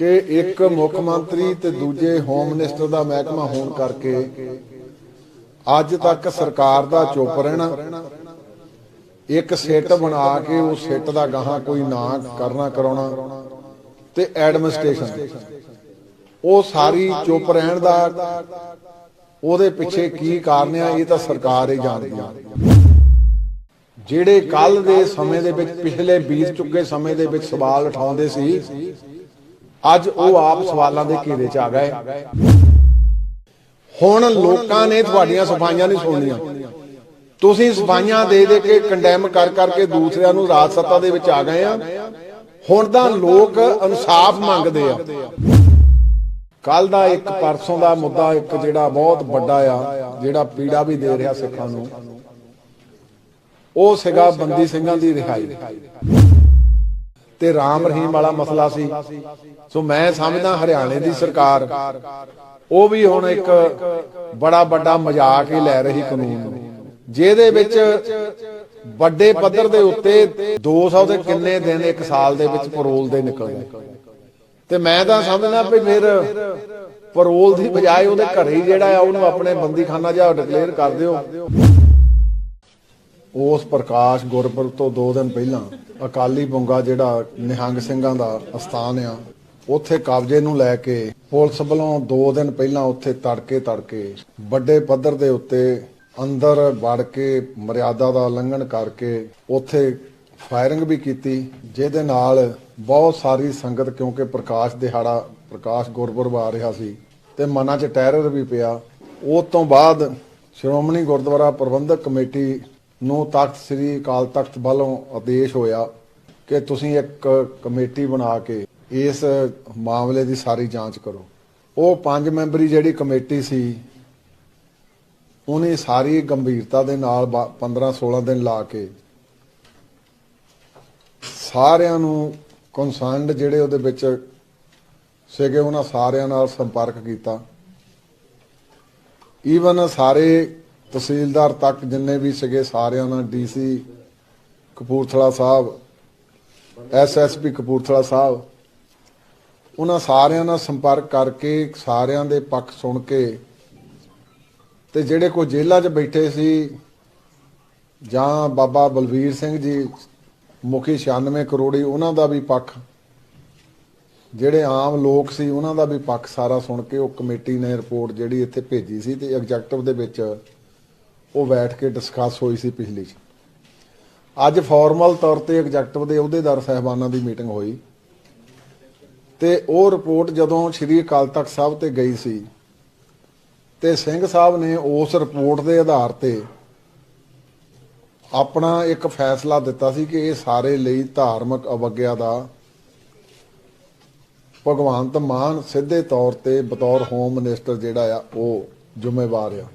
ਕਿ ਇੱਕ ਮੁੱਖ ਮੰਤਰੀ ਤੇ ਦੂਜੇ ਹੋਮ ਮਿਨਿਸਟਰ ਦਾ ਮਹਿਕਮਾ ਹੋਣ ਕਰਕੇ ਅੱਜ ਤੱਕ ਸਰਕਾਰ ਦਾ ਚੁੱਪ ਰਹਿਣਾ, ਇੱਕ ਸਿੱਟ ਬਣਾ ਕੇ ਉਹ ਸਿੱਟ ਦਾ ਗਾਹਾਂ ਕੋਈ ਨਾ ਕਰਨਾ ਕਰਾਉਣਾ ਤੇ ਐਡਮਿਨਿਸਟ੍ਰੇਸ਼ਨ। ਉਹ ਸਾਰੀ ਚੁੱਪ ਰਹਿਣ ਦਾ ਉਹਦੇ ਪਿੱਛੇ ਕੀ ਕਾਰਨ ਆ, ਇਹ ਤਾਂ ਸਰਕਾਰ ਹੀ ਜਾਣਦੀ ਆ। ਜਿਹੜੇ ਕੱਲ ਦੇ ਸਮੇਂ ਦੇ ਵਿੱਚ, ਪਿਛਲੇ ਬੀਤ ਚੁੱਕੇ ਸਮੇਂ ਦੇ ਵਿੱਚ ਸਵਾਲ ਉਠਾਉਂਦੇ ਸੀ ਅੱਜ ਉਹ ਆਪ ਸਵਾਲਾਂ ਦੇ ਘੇਰੇ 'ਚ ਆ ਗਏ। ਹੁਣ ਲੋਕਾਂ ਨੇ ਤੁਹਾਡੀਆਂ ਸਫਾਈਆਂ ਨਹੀਂ ਸੁਣਨੀਆਂ। ਤੁਸੀਂ ਸਫਾਈਆਂ ਦੇ ਦੇ ਕੇ ਕੰਡੈਮ ਕਰ ਕਰਕੇ ਦੂਸਰਿਆਂ ਨੂੰ ਰਾਜ ਸੱਤਾ ਦੇ ਵਿੱਚ ਆ ਗਏ ਆ। ਹੁਣ ਤਾਂ ਲੋਕ ਇਨਸਾਫ ਮੰਗਦੇ ਆ। ਕੱਲ ਦਾ ਇੱਕ ਪਰਸੋਂ ਦਾ ਮੁੱਦਾ ਇੱਕ ਜਿਹੜਾ ਬਹੁਤ ਵੱਡਾ ਆ ਜਿਹੜਾ ਪੀੜਾ ਵੀ ਦੇ ਰਿਹਾ ਸਿੱਖਾਂ ਨੂੰ। ਉਹ ਸੀਗਾ ਬੰਦੀ ਸਿੰਘਾਂ ਦੀ ਰਿਹਾਈ। ਤੇ ਰਾਮ ਰਹੀਮ ਵਾਲਾ ਮਸਲਾ ਸੀ। ਸੋ ਮੈਂ ਸਮਝਦਾ ਹਰਿਆਣੇ ਦੀ ਸਰਕਾਰ, ਉਹ ਵੀ ਹੁਣ ਇੱਕ ਬੜਾ ਵੱਡਾ ਮਜ਼ਾਕ ਹੀ ਲੈ ਰਹੀ ਕਾਨੂੰਨ ਜਿਹਦੇ ਵਿੱਚ ਵੱਡੇ ਪੱਧਰ ਦੇ ਉੱਤੇ 200 ਦੇ ਕਿੰਨੇ ਦਿਨ ਇੱਕ ਸਾਲ ਦੇ ਵਿੱਚ ਪਰੋਲ ਦੇ ਨਿਕਲਦੇ ਤੇ ਮੈਂ ਤਾਂ ਸਮਝਦਾ ਵੀ ਫਿਰ ਪਰੋਲ ਦੀ ਬਜਾਏ ਉਹਦੇ ਘਰੇ ਹੀ ਜਿਹੜਾ ਆ, ਉਹਨੂੰ ਆਪਣੇ ਬੰਦੀਖਾਨਾ ਜਿਹਾ ਡਿਕਲੇਅਰ ਕਰ ਦਿਓ। ਉਸ ਪ੍ਰਕਾਸ਼ ਗੁਰਪੁਰਬ ਤੋਂ 2 ਦਿਨ ਪਹਿਲਾਂ ਅਕਾਲੀ ਬੁੰਗਾ ਜਿਹੜਾ ਨਿਹੰਗ ਸਿੰਘਾਂ ਦਾ ਅਸਥਾਨ ਆ, ਉੱਥੇ ਕਬਜ਼ੇ ਨੂੰ ਲੈ ਕੇ ਪੁਲਿਸ ਵੱਲੋਂ 2 ਦਿਨ ਪਹਿਲਾਂ ਉੱਥੇ ਤੜਕੇ ਤੜਕੇ ਵੱਡੇ ਪੱਧਰ ਦੇ ਉੱਤੇ ਅੰਦਰ ਵੜ ਕੇ ਮਰਿਆਦਾ ਦਾ ਉਲੰਘਣ ਕਰਕੇ ਉੱਥੇ ਫਾਇਰਿੰਗ ਵੀ ਕੀਤੀ, ਜਿਹਦੇ ਨਾਲ ਬਹੁਤ ਸਾਰੀ ਸੰਗਤ ਕਿਉਂਕਿ ਪ੍ਰਕਾਸ਼ ਦਿਹਾੜਾ, ਪ੍ਰਕਾਸ਼ ਗੁਰਪੁਰਬ ਆ ਰਿਹਾ ਸੀ ਤੇ ਮਨਾਂ 'ਚ ਟੈਰਰ ਵੀ ਪਿਆ। ਉਸ ਤੋਂ ਬਾਅਦ ਸ਼੍ਰੋਮਣੀ ਗੁਰਦੁਆਰਾ ਪ੍ਰਬੰਧਕ ਕਮੇਟੀ ਨੂੰ ਤਖਤ, ਸ੍ਰੀ ਅਕਾਲ ਤਖਤ ਵੱਲੋਂ ਆਦੇਸ਼ ਹੋਇਆ ਕਿ ਤੁਸੀਂ ਇੱਕ ਕਮੇਟੀ ਬਣਾ ਕੇ ਇਸ ਮਾਮਲੇ ਦੀ ਸਾਰੀ ਜਾਂਚ ਕਰੋ। ਉਹ ਪੰਜ ਮੈਂਬਰੀ ਜਿਹੜੀ ਕਮੇਟੀ ਸੀ, ਉਹਨੇ ਸਾਰੀ ਗੰਭੀਰਤਾ ਦੇ ਨਾਲ 15 16 ਦਿਨ ਲਾ ਕੇ ਸਾਰਿਆਂ ਨੂੰ ਕਨਸਰਨਡ ਜਿਹੜੇ ਉਹਦੇ ਵਿੱਚ ਸੀਗੇ, ਉਹਨਾਂ ਸਾਰਿਆਂ ਨਾਲ ਸੰਪਰਕ ਕੀਤਾ। ਈਵਨ ਸਾਰੇ ਤਹਿਸੀਲਦਾਰ ਤੱਕ ਜਿੰਨੇ ਵੀ ਸੀਗੇ ਸਾਰਿਆਂ ਨਾਲ ਡੀਸੀ ਕਪੂਰਥਲਾ ਸਾਹਿਬ ਐਸਐਸਪੀ ਕਪੂਰਥਲਾ ਸਾਹਿਬ, ਉਹਨਾਂ ਸਾਰਿਆਂ ਨਾਲ ਸੰਪਰਕ ਕਰਕੇ ਸਾਰਿਆਂ ਦੇ ਪੱਖ ਸੁਣ ਕੇ ਤੇ ਜਿਹੜੇ ਕੋ ਜੇਲ੍ਹਾਂ 'ਚ ਬੈਠੇ ਸੀ ਜਾਂ ਬਾਬਾ ਬਲਵੀਰ ਸਿੰਘ ਜੀ, ਮੁਖੀ 96 ਕਰੋੜੀ, ਉਹਨਾਂ ਦਾ ਵੀ ਪੱਖ, ਜਿਹੜੇ ਆਮ ਲੋਕ ਸੀ ਉਹਨਾਂ ਦਾ ਵੀ ਪੱਖ ਸਾਰਾ ਸੁਣ ਕੇ ਉਹ ਕਮੇਟੀ ਨੇ ਰਿਪੋਰਟ ਜਿਹੜੀ ਇੱਥੇ ਭੇਜੀ ਸੀ ਤੇ ਐਗਜ਼ੈਕਟਿਵ ਦੇ ਵਿੱਚ ਉਹ ਬੈਠ ਕੇ ਡਿਸਕਸ ਹੋਈ ਸੀ ਪਿਛਲੀ। ਅੱਜ ਫਾਰਮਲ ਤੌਰ ਤੇ ਐਗਜ਼ੈਕਟਿਵ ਦੇ ਅਹੁਦੇਦਾਰ ਸਹਿਬਾਨਾਂ ਦੀ ਮੀਟਿੰਗ ਹੋਈ। ਤੇ ਉਹ ਰਿਪੋਰਟ ਜਦੋਂ ਸ਼੍ਰੀ ਅਕਾਲ ਤਖਤ ਸਾਹਿਬ ਤੇ ਗਈ ਸੀ, ਤੇ ਸਿੰਘ ਸਾਹਿਬ ਨੇ ਉਸ ਰਿਪੋਰਟ ਦੇ ਆਧਾਰ ਤੇ ਆਪਣਾ ਇੱਕ ਫੈਸਲਾ ਦਿੱਤਾ ਸੀ ਕਿ ਇਹ ਸਾਰੇ ਲਈ ਧਾਰਮਿਕ ਅਵਗਿਆ ਦਾ ਭਗਵੰਤ ਮਾਨ ਸਿੱਧੇ ਤੌਰ ਤੇ ਬਤੌਰ ਹੋਮ ਮਿਨਿਸਟਰ ਜਿਹੜਾ ਆ, ਉਹ ਜ਼ਿੰਮੇਵਾਰ ਆ।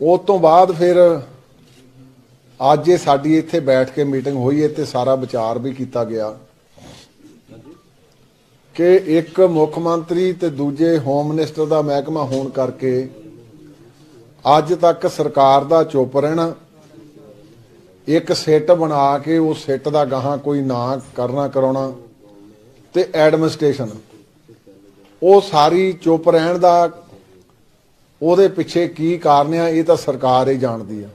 ਉਸ ਤੋਂ ਬਾਅਦ ਫਿਰ ਅੱਜ ਇਹ ਸਾਡੀ ਇੱਥੇ ਬੈਠ ਕੇ ਮੀਟਿੰਗ ਹੋਈ ਹੈ ਤੇ ਸਾਰਾ ਵਿਚਾਰ ਵੀ ਕੀਤਾ ਗਿਆ। ਕਿ ਇੱਕ ਮੁੱਖ ਮੰਤਰੀ ਤੇ ਦੂਜੇ ਹੋਮ ਮਿਨਿਸਟਰ ਦਾ ਮਹਿਕਮਾ ਹੋਣ ਕਰਕੇ ਅੱਜ ਤੱਕ ਸਰਕਾਰ ਦਾ ਚੁੱਪ ਰਹਿਣਾ, ਇੱਕ ਸਿੱਟ ਬਣਾ ਕੇ ਉਹ ਸਿੱਟ ਦਾ ਗਾਹਾਂ ਕੋਈ ਨਾ ਕਰਨਾ ਕਰਾਉਣਾ ਤੇ ਐਡਮਿਨਿਸਟ੍ਰੇਸ਼ਨ, ਉਹ ਸਾਰੀ ਚੁੱਪ ਰਹਿਣ ਦਾ ਉਹਦੇ ਪਿੱਛੇ ਕੀ ਕਾਰਨ ਆ, ਇਹ ਤਾਂ ਸਰਕਾਰ ਹੀ ਜਾਣਦੀ ਆ।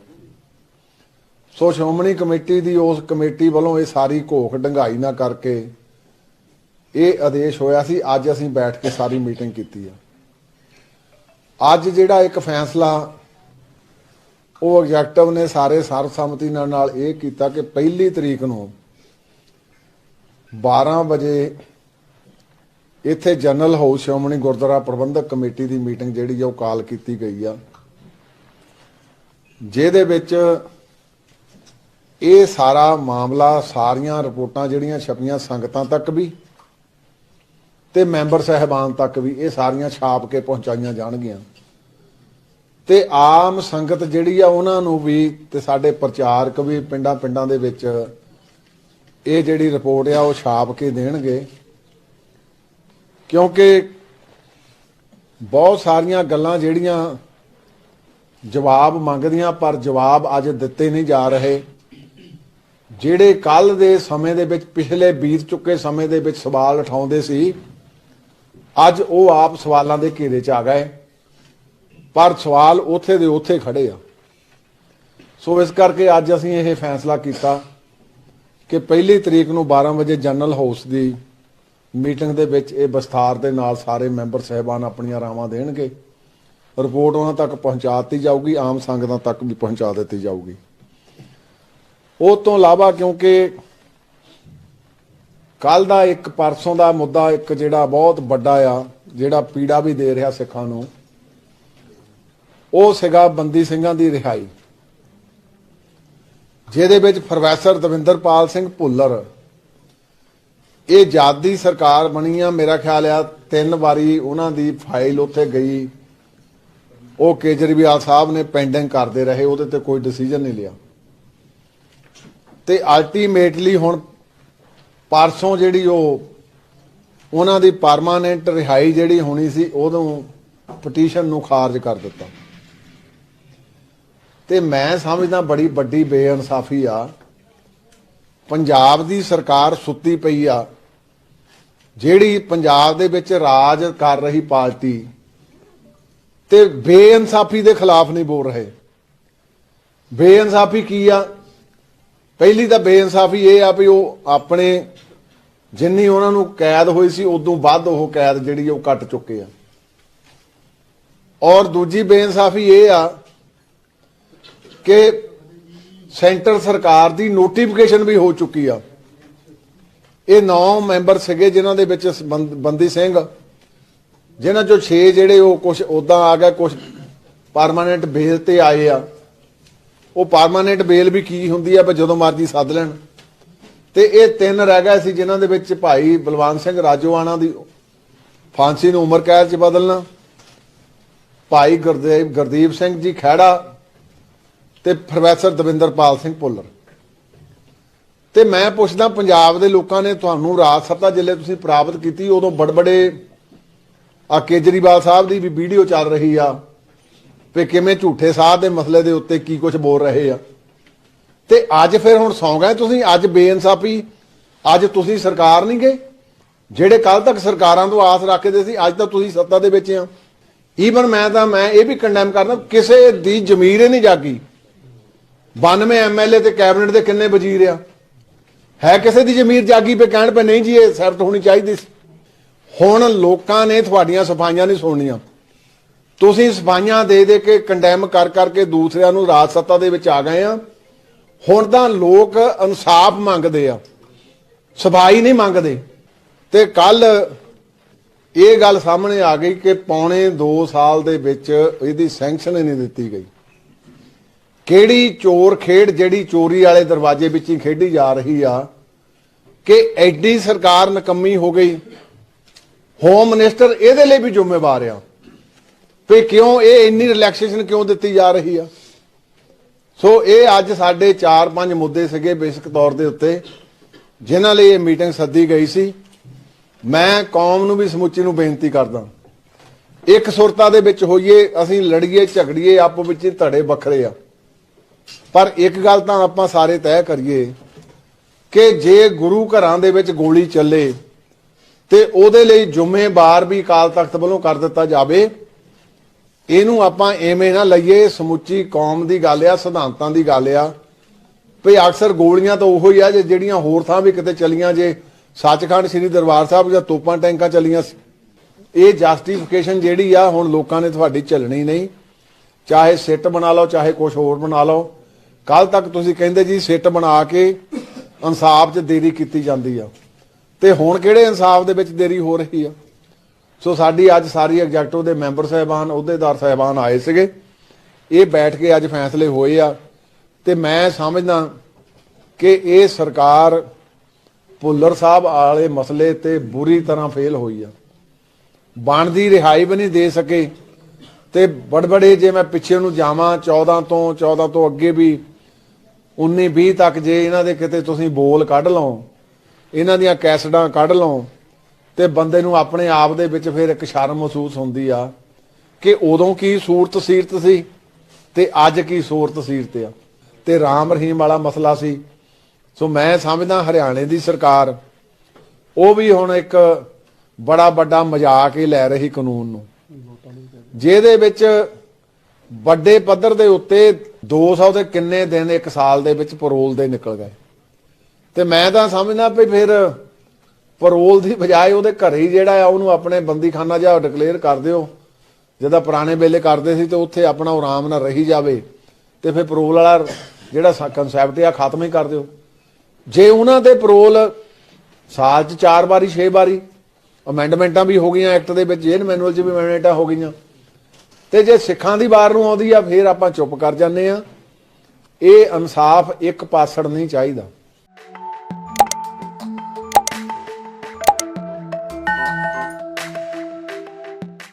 ਸੋ ਸ਼੍ਰੋਮਣੀ ਕਮੇਟੀ ਦੀ ਉਸ ਕਮੇਟੀ ਵੱਲੋਂ ਇਹ ਸਾਰੀ ਘੋਖ ਡੰਗਾਈ ਨਾ ਕਰਕੇ ਇਹ ਆਦੇਸ਼ ਹੋਇਆ ਸੀ, ਅੱਜ ਅਸੀਂ ਬੈਠ ਕੇ ਸਾਰੀ ਮੀਟਿੰਗ ਕੀਤੀ ਆ। ਅੱਜ ਜਿਹੜਾ ਇੱਕ ਫੈਸਲਾ, ਉਹ ਐਗਜ਼ੈਕਟਿਵ ਨੇ ਸਾਰੇ ਸਰਬਸੰਮਤੀ ਨਾਲ ਨਾਲ ਇਹ ਕੀਤਾ ਕਿ ਪਹਿਲੀ ਤਰੀਕ ਨੂੰ 12 ਵਜੇ ਇੱਥੇ general house Shiromani Gurdwara Prabandhak committee ਦੀ ਮੀਟਿੰਗ ਜਿਹੜੀ ਆ ਉਹ ਕਾਲ ਕੀਤੀ ਗਈ ਆ। ਜਿਹਦੇ ਵਿੱਚ ਇਹ ਸਾਰਾ ਮਾਮਲਾ, ਸਾਰੀਆਂ ਰਿਪੋਰਟਾਂ ਜਿਹੜੀਆਂ ਛਪੀਆਂ ਸੰਗਤਾਂ ਤੱਕ ਵੀ ਤੇ ਮੈਂਬਰ ਸਹਿਬਾਨ ਤੱਕ ਵੀ ਇਹ ਸਾਰੀਆਂ ਛਾਪ ਕੇ ਪਹੁੰਚਾਈਆਂ ਜਾਣਗੀਆਂ। ਤੇ ਆਮ ਸੰਗਤ ਜਿਹੜੀ ਆ ਉਹਨਾਂ ਨੂੰ ਵੀ ਤੇ ਸਾਡੇ ਪ੍ਰਚਾਰਕ ਵੀ ਪਿੰਡਾਂ ਪਿੰਡਾਂ ਦੇ ਵਿੱਚ ਇਹ ਜਿਹੜੀ ਰਿਪੋਰਟ ਆ ਉਹ ਛਾਪ ਕੇ ਦੇਣਗੇ। ਕਿਉਂਕਿ ਬਹੁਤ ਸਾਰੀਆਂ ਗੱਲਾਂ ਜਿਹੜੀਆਂ ਜਵਾਬ ਮੰਗਦੀਆਂ, ਪਰ ਜਵਾਬ ਅੱਜ ਦਿੱਤੇ ਨਹੀਂ ਜਾ ਰਹੇ। ਜਿਹੜੇ ਕੱਲ ਦੇ ਸਮੇਂ ਦੇ ਵਿੱਚ, ਪਿਛਲੇ ਬੀਤ ਚੁੱਕੇ ਸਮੇਂ ਦੇ ਵਿੱਚ ਸਵਾਲ ਉਠਾਉਂਦੇ ਸੀ, ਅੱਜ ਉਹ ਆਪ ਸਵਾਲਾਂ ਦੇ ਘੇਰੇ 'ਚ ਆ ਗਏ। ਪਰ ਸਵਾਲ ਉੱਥੇ ਦੇ ਉੱਥੇ ਖੜੇ ਆ। ਸੋ ਇਸ ਕਰਕੇ ਅੱਜ ਅਸੀਂ ਇਹ ਫੈਸਲਾ ਕੀਤਾ ਕਿ ਪਹਿਲੀ ਤਰੀਕ ਨੂੰ 12 ਵਜੇ ਜਨਰਲ ਹਾਊਸ ਦੀ ਮੀਟਿੰਗ ਦੇ ਵਿੱਚ ਇਹ ਵਿਸਥਾਰ ਦੇ ਨਾਲ ਸਾਰੇ ਮੈਂਬਰ ਸਹਿਬਾਨ ਆਪਣੀਆਂ ਰਾਵਾਂ ਦੇਣਗੇ। ਰਿਪੋਰਟ ਉਹਨਾਂ ਤੱਕ ਪਹੁੰਚਾਤੀ ਜਾਊਗੀ, ਆਮ ਸੰਗਤਾਂ ਤੱਕ ਵੀ ਪਹੁੰਚਾ ਦਿੱਤੀ ਜਾਊਗੀ। ਉਹ ਤੋਂ ਇਲਾਵਾ ਕਿਉਂਕਿ ਕੱਲ ਦਾ ਇੱਕ, ਪਰਸੋਂ ਦਾ ਮੁੱਦਾ ਇੱਕ ਜਿਹੜਾ ਬਹੁਤ ਵੱਡਾ ਆ, ਜਿਹੜਾ ਪੀੜਾ ਵੀ ਦੇ ਰਿਹਾ ਸਿੱਖਾਂ ਨੂੰ, ਉਹ ਸੀਗਾ ਬੰਦੀ ਸਿੰਘਾਂ ਦੀ ਰਿਹਾਈ। ਜਿਹਦੇ ਵਿੱਚ ਪ੍ਰੋਫੈਸਰ ਦਵਿੰਦਰਪਾਲ ਸਿੰਘ ਭੁੱਲਰ ਇਹ ਜਾਦੀ ਸਰਕਾਰ ਬਣੀ ਆ, ਮੇਰਾ ਖਿਆਲ ਆ, ਤਿੰਨ ਵਾਰੀ ਉਹਨਾਂ ਦੀ ਫਾਈਲ ਉੱਥੇ ਗਈ। ਉਹ ਕੇਜਰੀਵਾਲ ਸਾਹਿਬ ਨੇ ਪੈਂਡਿੰਗ ਕਰਦੇ ਰਹੇ, ਉਹਦੇ ਤੇ ਕੋਈ ਡਿਸੀਜਨ ਨਹੀਂ ਲਿਆ। ਤੇ ਅਲਟੀਮੇਟਲੀ ਹੁਣ ਪਰਸੋਂ ਜਿਹੜੀ ਉਹ, ਉਹਨਾਂ ਦੀ ਪਰਮਾਨੈਂਟ ਰਿਹਾਈ ਜਿਹੜੀ ਹੋਣੀ ਸੀ, ਉਦੋਂ ਪਟੀਸ਼ਨ ਨੂੰ ਖਾਰਜ ਕਰ ਦਿੱਤਾ। ਤੇ ਮੈਂ ਸਮਝਦਾ ਬੜੀ ਵੱਡੀ ਬੇਇਨਸਾਫੀ ਆ, ਪੰਜਾਬ ਦੀ ਸਰਕਾਰ ਸੁੱਤੀ ਪਈ ਆ ਜਿਹੜੀ ਪੰਜਾਬ ਦੇ ਵਿੱਚ ਰਾਜ ਕਰ ਰਹੀ ਪਾਰਟੀ ਤੇ ਬੇਇਨਸਾਫੀ ਦੇ ਖਿਲਾਫ ਨਹੀਂ ਬੋਲ ਰਹੇ। ਬੇਇਨਸਾਫੀ ਕੀ ਆ? ਪਹਿਲੀ ਤਾਂ ਬੇਇਨਸਾਫੀ ਇਹ ਆ ਵੀ ਉਹ ਆਪਣੇ ਜਿੰਨੀ ਉਹਨਾਂ ਨੂੰ ਕੈਦ ਹੋਈ ਸੀ, ਉਦੋਂ ਵੱਧ ਉਹ ਕੈਦ ਜਿਹੜੀ ਉਹ ਕੱਟ ਚੁੱਕੇ ਆ। ਔਰ ਦੂਜੀ ਬੇਇਨਸਾਫੀ ਇਹ ਆ ਕਿ ਸੈਂਟਰ ਸਰਕਾਰ ਦੀ ਨੋਟੀਫਿਕੇਸ਼ਨ ਵੀ ਹੋ ਚੁੱਕੀ ਆ। ਇਹ 9 ਮੈਂਬਰ ਸੀਗੇ ਜਿਨ੍ਹਾਂ ਦੇ ਵਿੱਚ ਬੰਦ- ਬੰਦੀ ਸਿੰਘ। ਜਿਨ੍ਹਾਂ ਚੋਂ 6 ਜਿਹੜੇ ਉਹ ਕੁਝ ਉਦਾਂ ਆ ਗਏ ਕੁਝ ਪਰਮਾਨੈਂਟ ਬੇਲ ਤੇ ਆਏ ਆ। ਉਹ ਪਰਮਾਨੈਂਟ ਬੇਲ ਵੀ ਕੀ ਹੁੰਦੀ ਆ, ਵੀ ਜਦੋਂ ਮਰਜ਼ੀ ਸੱਦ ਲੈਣ। ਤੇ ਇਹ ਤਿੰਨ ਰਹਿ ਗਏ ਸੀ ਜਿਨ੍ਹਾਂ ਦੇ ਵਿੱਚ ਭਾਈ ਬਲਵਾਨ ਸਿੰਘ ਰਾਜੋਆਣਾ ਦੀ ਫਾਂਸੀ ਨੂੰ ਉਮਰ ਕੈਦ 'ਚ ਬਦਲਣਾ, ਭਾਈ ਗੁਰਦੇਵ ਗੁਰਦੀਪ ਸਿੰਘ ਜੀ ਖੈੜਾ ਤੇ ਪ੍ਰੋਫੈਸਰ ਦਵਿੰਦਰਪਾਲ ਸਿੰਘ ਭੁੱਲਰ। ਤੇ ਮੈਂ ਪੁੱਛਦਾ, ਪੰਜਾਬ ਦੇ ਲੋਕਾਂ ਨੇ ਤੁਹਾਨੂੰ ਰਾਜ ਸੱਤਾ ਜਿੱਲੇ ਤੁਸੀਂ ਪ੍ਰਾਪਤ ਕੀਤੀ, ਉਦੋਂ ਬੜਬੜੇ ਆ ਕੇਜਰੀਵਾਲ ਸਾਹਿਬ ਦੀ ਵੀ ਵੀਡੀਓ ਚੱਲ ਰਹੀ ਆ ਵੀ ਕਿਵੇਂ ਝੂਠੇ ਸਾਹ ਦੇ ਮਸਲੇ ਦੇ ਉੱਤੇ ਕੀ ਕੁਝ ਬੋਲ ਰਹੇ ਆ। ਤੇ ਅੱਜ ਫਿਰ ਹੁਣ ਸੌਂ ਗਏ ਤੁਸੀਂ, ਅੱਜ ਬੇਇਨਸਾਫੀ, ਅੱਜ ਤੁਸੀਂ ਸਰਕਾਰ ਨਹੀਂ ਗਏ, ਜਿਹੜੇ ਕੱਲ ਤੱਕ ਸਰਕਾਰਾਂ ਤੋਂ ਆਸ ਰੱਖਦੇ ਸੀ, ਅੱਜ ਤਾਂ ਤੁਸੀਂ ਸੱਤਾ ਦੇ ਵਿੱਚ ਆ। ਈਵਨ ਮੈਂ ਤਾਂ, ਮੈਂ ਇਹ ਵੀ ਕੰਡੈਮ ਕਰਦਾ, ਕਿਸੇ ਦੀ ਜ਼ਮੀਰ ਹੀ ਨਹੀਂ ਜਾਗੀ। 92 ਐਮਐਲਏ ਤੇ ਕੈਬਨਿਟ ਦੇ ਕਿੰਨੇ ਵਜ਼ੀਰ ਆ? ਹੈ ਕਿਸੇ ਦੀ ਜ਼ਮੀਰ ਜਾਗੀ ਪੇ ਕਹਿਣ ਪੇ ਨਹੀਂ ਜੀ, ਇਹ ਸ਼ਰਤ ਹੋਣੀ ਚਾਹੀਦੀ ਸੀ। ਹੁਣ ਲੋਕਾਂ ਨੇ ਤੁਹਾਡੀਆਂ ਸਫਾਈਆਂ ਨਹੀਂ ਸੁਣਨੀਆਂ। ਤੁਸੀਂ ਸਫਾਈਆਂ ਦੇ ਦੇ ਕੇ ਕੰਡੈਮ ਕਰ ਕਰਕੇ ਦੂਸਰਿਆਂ ਨੂੰ ਰਾਜ ਸੱਤਾ ਦੇ ਵਿੱਚ ਆ ਗਏ ਆ। ਹੁਣ ਤਾਂ ਲੋਕ ਇਨਸਾਫ ਮੰਗਦੇ ਆ। ਸਫ਼ਾਈ ਨਹੀਂ ਮੰਗਦੇ। ਤੇ ਕੱਲ ਇਹ ਗੱਲ ਸਾਹਮਣੇ ਆ ਗਈ ਕਿ ਪੌਣੇ 2 ਸਾਲ ਦੇ ਵਿੱਚ ਇਹਦੀ ਸੈਂਕਸ਼ਨ ਹੀ ਨਹੀਂ ਦਿੱਤੀ ਗਈ। ਕਿਹੜੀ ਚੋਰ ਖੇਡ ਜਿਹੜੀ ਚੋਰੀ ਵਾਲੇ ਦਰਵਾਜ਼ੇ ਵਿੱਚ ਹੀ ਖੇਡੀ ਜਾ ਰਹੀ ਆ ਕਿ ਐਡੀ ਸਰਕਾਰ ਨਕੰਮੀ ਹੋ ਗਈ? ਹੋਮ ਮਿਨਿਸਟਰ ਇਹਦੇ ਲਈ ਵੀ ਜ਼ਿੰਮੇਵਾਰ ਆ। ਵੀ ਕਿਉਂ ਇਹ ਇੰਨੀ ਰਿਲੈਕਸੇਸ਼ਨ ਕਿਉਂ ਦਿੱਤੀ ਜਾ ਰਹੀ ਆ? ਸੋ ਇਹ ਅੱਜ ਸਾਡੇ 4-5 ਮੁੱਦੇ ਸੀਗੇ ਬੇਸਿਕ ਤੌਰ ਦੇ ਉੱਤੇ, ਜਿਨ੍ਹਾਂ ਲਈ ਇਹ ਮੀਟਿੰਗ ਸੱਦੀ ਗਈ ਸੀ। ਮੈਂ ਕੌਮ ਨੂੰ ਵੀ ਸਮੁੱਚੀ ਨੂੰ ਬੇਨਤੀ ਕਰਦਾ। ਇੱਕ ਸੁਰਤਾ ਦੇ ਵਿੱਚ ਹੋਈਏ, ਅਸੀਂ ਲੜੀਏ, ਝਗੜੀਏ, ਆਪੋ ਵਿੱਚ ਹੀ ਧੜੇ ਵੱਖਰੇ ਆ। ਪਰ ਇੱਕ ਗੱਲ ਤਾਂ ਆਪਾਂ ਸਾਰੇ ਤੈਅ ਕਰੀਏ ਕਿ ਜੇ ਗੁਰੂ ਘਰਾਂ ਦੇ ਵਿੱਚ ਗੋਲੀ ਚੱਲੇ ਤੇ ਉਹਦੇ ਲਈ ਜ਼ਿੰਮੇਵਾਰ ਵੀ ਅਕਾਲ ਤਖਤ ਵੱਲੋਂ ਕਰ ਦਿੱਤਾ ਜਾਵੇ, ਇਹਨੂੰ ਆਪਾਂ ਐਵੇਂ ਨਾ ਲਈਏ, ਸਮੁੱਚੀ ਕੌਮ ਦੀ ਗੱਲ ਆ, ਸਿਧਾਂਤਾਂ ਦੀ ਗੱਲ ਆ। ਭਈ ਅਕਸਰ ਗੋਲੀਆਂ ਤਾਂ ਉਹੋ ਹੀ ਆ ਜੇ ਜਿਹੜੀਆਂ ਹੋਰ ਥਾਂ ਵੀ ਕਿਤੇ ਚਲੀਆਂ ਜੇ, ਸੱਚਖੰਡ ਸ੍ਰੀ ਦਰਬਾਰ ਸਾਹਿਬ ਜਾਂ ਤੋਪਾਂ ਟੈਂਕਾਂ ਚੱਲੀਆਂ ਇਹ ਜਸਟੀਫਿਕੇਸ਼ਨ ਜਿਹੜੀ ਆ, ਹੁਣ ਲੋਕਾਂ ਨੇ ਤੁਹਾਡੀ ਚੱਲਣੀ ਨਹੀਂ। ਚਾਹੇ ਸਿੱਟ ਬਣਾ ਲਓ, ਚਾਹੇ ਕੁਝ ਹੋਰ ਬਣਾ ਲਓ। ਕੱਲ ਤੱਕ ਤੁਸੀਂ ਕਹਿੰਦੇ ਜੀ ਸਿੱਟ ਬਣਾ ਕੇ ਇਨਸਾਫ 'ਚ ਦੇਰੀ ਕੀਤੀ ਜਾਂਦੀ ਆ। ਤੇ ਹੁਣ ਕਿਹੜੇ ਇਨਸਾਫ ਦੇ ਵਿੱਚ ਦੇਰੀ ਹੋ ਰਹੀ ਆ? ਸੋ ਸਾਡੀ ਅੱਜ ਸਾਰੀ ਐਗਜ਼ੈਕਟਿਵ ਦੇ ਮੈਂਬਰ ਸਾਹਿਬਾਨ, ਅਹੁਦੇਦਾਰ ਸਾਹਿਬਾਨ ਆਏ ਸੀਗੇ। ਇਹ ਬੈਠ ਕੇ ਅੱਜ ਫੈਸਲੇ ਹੋਏ ਆ। ਤੇ ਮੈਂ ਸਮਝਦਾ ਕਿ ਇਹ ਸਰਕਾਰ ਭੁੱਲਰ ਸਾਹਿਬ ਵਾਲੇ ਮਸਲੇ ਤੇ ਬੁਰੀ ਤਰ੍ਹਾਂ ਫੇਲ ਹੋਈ ਆ। ਬਣਦੀ ਰਿਹਾਈ ਵੀ ਨਹੀਂ ਦੇ ਸਕੇ। ਤੇ ਬੜਬੜੇ ਜੇ ਮੈਂ ਪਿੱਛੇ ਨੂੰ ਜਾਵਾਂ 14 ਤੋਂ 14 ਤੋਂ ਅੱਗੇ ਵੀ 19 20 ਤੱਕ ਜੇ ਇਹਨਾਂ ਦੇ ਕਿਤੇ ਤੁਸੀਂ ਬੋਲ ਕੱਢ ਲਓ, ਇਹਨਾਂ ਦੀਆਂ ਕੈਸਟਾਂ ਕੱਢ ਲਓ, ਤੇ ਬੰਦੇ ਨੂੰ ਆਪਣੇ ਆਪ ਦੇ ਵਿੱਚ ਫਿਰ ਇੱਕ ਸ਼ਰਮ ਮਹਿਸੂਸ ਹੁੰਦੀ ਆ ਕਿ ਉਦੋਂ ਕੀ ਸੂਰਤ ਸੀਰਤ ਸੀ ਤੇ ਅੱਜ ਕੀ ਸੂਰਤ ਸੀਰਤ ਆ। ਤੇ ਰਾਮ ਰਹੀਮ ਵਾਲਾ ਮਸਲਾ ਸੀ। ਸੋ ਮੈਂ ਸਮਝਦਾ ਹਰਿਆਣੇ ਦੀ ਸਰਕਾਰ, ਉਹ ਵੀ ਹੁਣ ਇੱਕ ਬੜਾ ਵੱਡਾ ਮਜ਼ਾਕ ਹੀ ਲੈ ਰਹੀ ਕਾਨੂੰਨ ਨੂੰ। ਜਿਹਦੇ ਵਿੱਚ ਵੱਡੇ ਪੱਧਰ ਦੇ ਉੱਤੇ 200 ਦੇ ਕਿੰਨੇ ਦਿਨ ਇੱਕ ਸਾਲ ਦੇ ਵਿੱਚ ਪਰੋਲ ਦੇ ਨਿਕਲ ਗਏ। ਤੇ ਮੈਂ ਤਾਂ ਸਮਝਦਾ ਵੀ ਫਿਰ ਪਰੋਲ ਦੀ ਬਜਾਏ ਉਹਦੇ ਘਰ ਹੀ ਜਿਹੜਾ ਆ, ਉਹਨੂੰ ਆਪਣੇ ਬੰਦੀਖਾਨਾ ਜਿਹਾ ਡਿਕਲੇਅਰ ਕਰ ਦਿਓ। ਜਿਹਦਾ ਪੁਰਾਣੇ ਵੇਲੇ ਕਰਦੇ ਸੀ ਤੇ ਉੱਥੇ ਆਪਣਾ ਉਹ ਆਰਾਮ ਨਾਲ ਰਹੀ ਜਾਵੇ ਤੇ ਫਿਰ ਪਰੋਲ ਵਾਲਾ ਜਿਹੜਾ ਕਨਸੈਪਟ ਆ, ਖਤਮ ਹੀ ਕਰ ਦਿਓ। ਜੇ ਉਹਨਾਂ ਦੇ ਪਰੋਲ ਸਾਲ 'ਚ 4 ਵਾਰੀ 6 ਵਾਰੀ ਅਮੈਂਡਮੈਂਟਾਂ ਵੀ ਹੋ ਗਈਆਂ ਐਕਟ ਦੇ ਵਿੱਚ ਜੇਨ ਮੈਨੂਅਲ 'ਚ ਵੀ ਅਮੈਂਡਮੈਂਟਾਂ ਹੋ ਗਈਆਂ। ਤੇ ਜੇ ਸਿੱਖਾਂ ਦੀ ਵਾਰ ਨੂੰ ਆਉਂਦੀ ਆ, ਫਿਰ ਆਪਾਂ ਚੁੱਪ ਕਰ ਜਾਂਦੇ ਆ। ਇਹ ਇਨਸਾਫ ਇੱਕ ਪਾਸੜ ਨਹੀਂ ਚਾਹੀਦਾ।